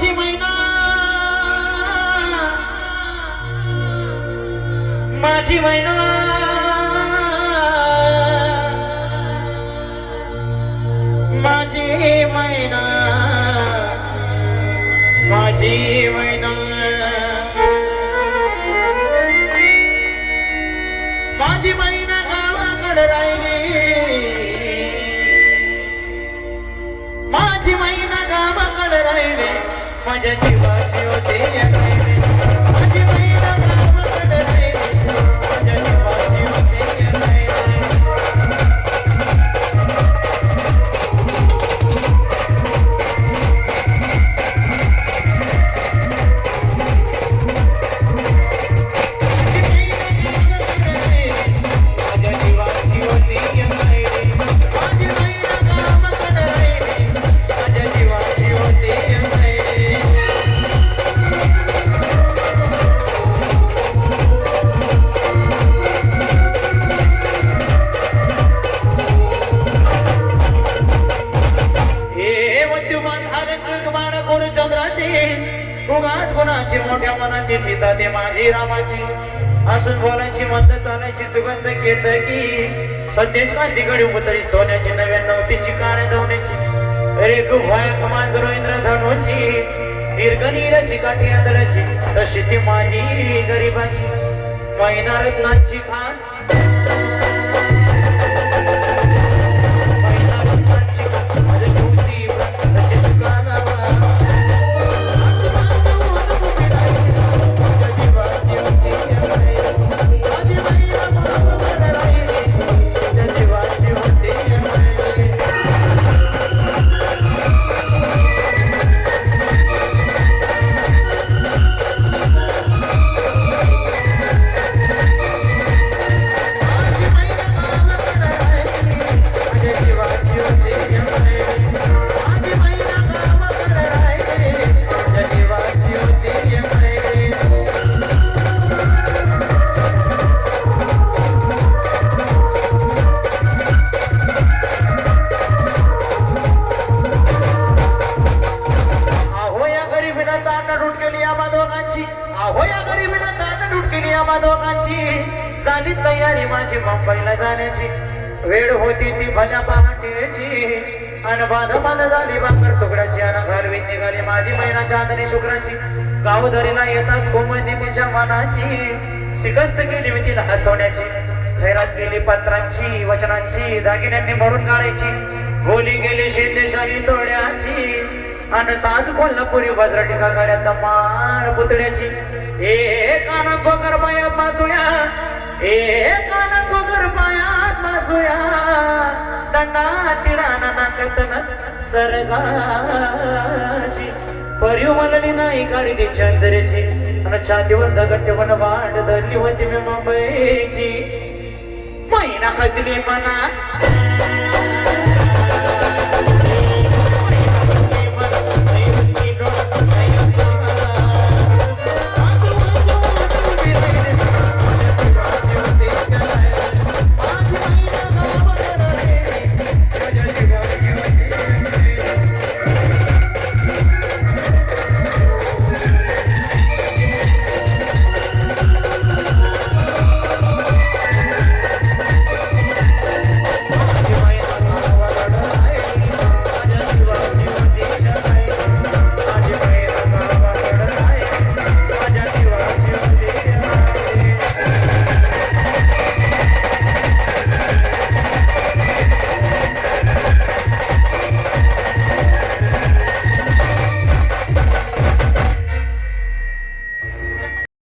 माऊलीची मैना माझी मैना माझी मैना माझी मैना माझी मैना गावाकडे राहिली. माझी मैना गावाकडे राहिली. माझ्या जीवाची होते माझी मैना उगाच कोणाची मोठ्या मनाची सीता ते माझी रामाची. असून बोलायची मंद चालायची सुगंध घेत की सध्याची सध्याच कांतीकडे तरी सोन्याची नव्याण्णव तिची कान धावण्याची. रे भयक मांजरो इंद्र धनुची दीर्घ नीरची काठी अंतराची तशी ती माझी गरीबाची. मैना रत्नाची खान. गरिबीनं लूट केली आम्हा दोघांची. अहो या गरिबीनं दान लूट केली आम्हा दोघांची. झाली तयारी माझी मुंबईला जाण्याची. वेळ होती ती भल्या पहाटेची अन बांध झाली बाकर तुकड्याची. अन घालवी निघाली माझी महिना चांदणी शुक्राची. गावधरीला येताच कोमळती तिच्या मनाची. शिकस्त केली मी तिला हसवण्याची. खैरात केली पत्रांची वचनांची दागिन्यांनी भरून काढायची. गोली गेली शिंदेशाही तोड्याची. आणि साज कोल्हापुरी वज्रटिका गाड्यात मान पुतळ्याची ए काना गोगर पायात मासुया ए काना गोगर पायात मासुया दंडा टिराना नाकतन सरजाची परिव मनली नाही गाडी ती चंद्रेची. आणि छातीवर दगड वाट धरली होती मी मुंबईची. महिना कसली मना